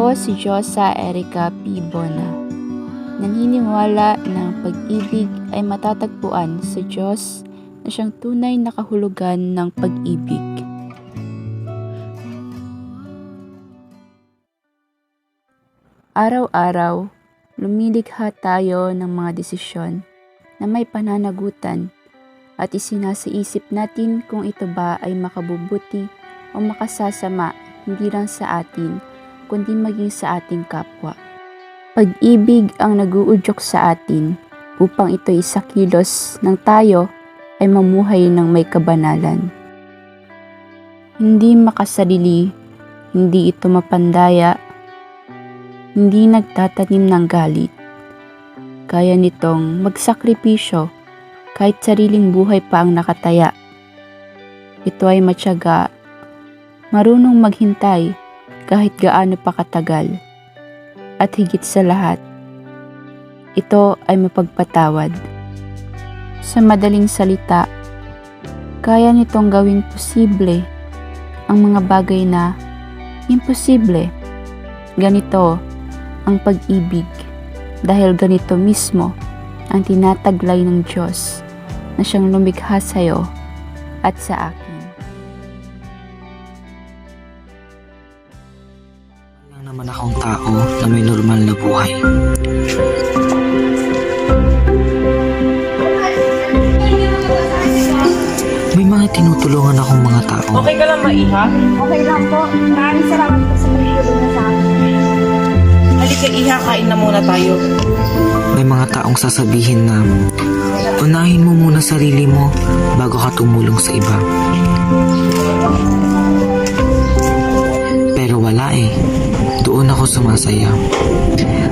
Ako si Josa Erica P. Bona. Naniniwala na pag-ibig ay matatagpuan sa Diyos na siyang tunay na kahulugan ng pag-ibig. Araw-araw, lumilikha tayo ng mga desisyon na may pananagutan at isinasiisip natin kung ito ba ay makabubuti o makasasama hindi lang sa atin kundi maging sa ating kapwa. Pag-ibig ang naguudyok sa atin upang ito isakilos ng tayo ay mamuhay ng may kabanalan. Hindi makasarili, hindi ito mapandaya, hindi nagtatanim ng galit. Kaya nitong magsakripisyo kahit sariling buhay pa ang nakataya. Ito ay matyaga, marunong maghintay kahit gaano pa katagal. At higit sa lahat, ito ay mapagpatawad. Sa madaling salita, kaya nitong gawing posible ang mga bagay na imposible. Ganito ang pag-ibig dahil ganito mismo ang tinataglay ng Diyos na siyang lumikha sa iyo at sa akin. Lang naman akong tao na may normal na buhay. May mga tinutulungan akong mga tao. Okay ka lang, Maiha? Okay lang po. Maraming salamat po sa pagtulong na sa akin. Halika, Iha, kain na muna tayo. May mga taong sasabihin na unahin mo muna sarili mo bago ka tumulong sa iba. Sumasaya.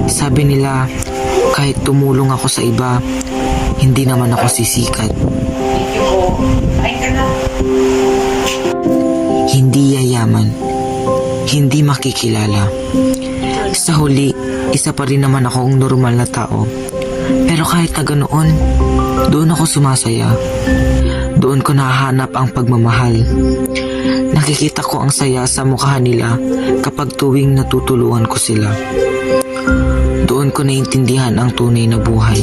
Sabi nila, kahit tumulong ako sa iba, hindi naman ako sisikat. Hindi yayaman. Hindi makikilala. Sa huli, isa pa rin naman akong normal na tao. Pero kahit na ganoon, doon ako sumasaya. Doon ko nahahanap ang pagmamahal. Nakikita ko ang saya sa mukha nila kapag tuwing natutulungan ko sila. Doon ko naintindihan ang tunay na buhay.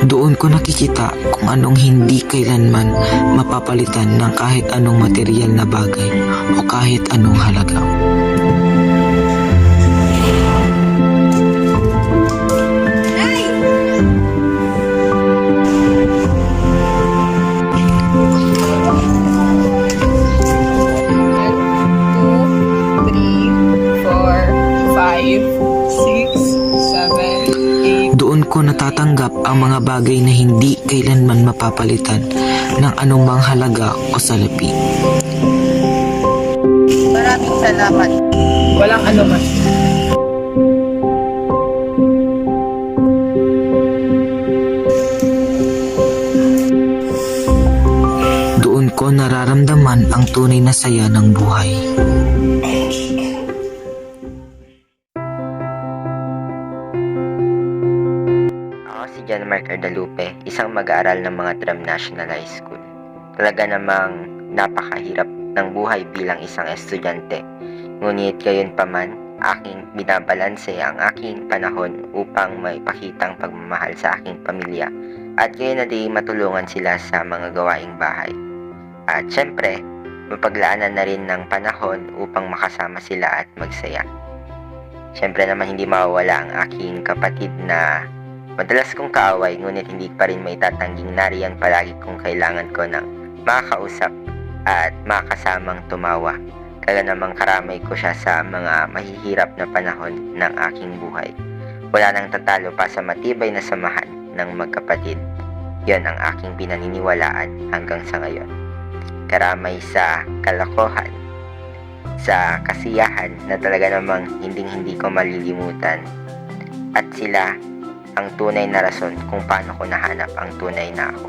Doon ko nakikita kung anong hindi kailanman mapapalitan ng kahit anong material na bagay o kahit anong halaga. Ko natatanggap ang mga bagay na hindi kailanman mapapalitan ng anumang halaga o salapi. Maraming salamat. Walang ano man. Doon ko nararamdaman ang tunay na saya ng buhay. Ako si John Mark Ardalupe, isang mag-aaral ng mga Drum National High School. Talaga namang napakahirap ng buhay bilang isang estudyante. Ngunit gayon pa man, aking binabalanse ang aking panahon upang maipakitang pagmamahal sa aking pamilya at gayon na di matulungan sila sa mga gawaing bahay. At syempre, mapaglaanan na rin ng panahon upang makasama sila at magsaya. Syempre naman hindi mawawala ang aking kapatid na Madalas kong kaaway ngunit hindi pa rin may tatangging nariyan palagi kung kailangan ko ng makakausap at makasamang tumawa. Kaya namang karamay ko siya sa mga mahihirap na panahon ng aking buhay. Wala nang tatalo pa sa matibay na samahan ng magkapatid. Yon ang aking pinaniniwalaan hanggang sa ngayon. Karamay sa kalokohan, sa kasiyahan na talaga namang hinding-hindi ko malilimutan. At sila ang tunay na rason kung paano ko nahanap ang tunay na ako.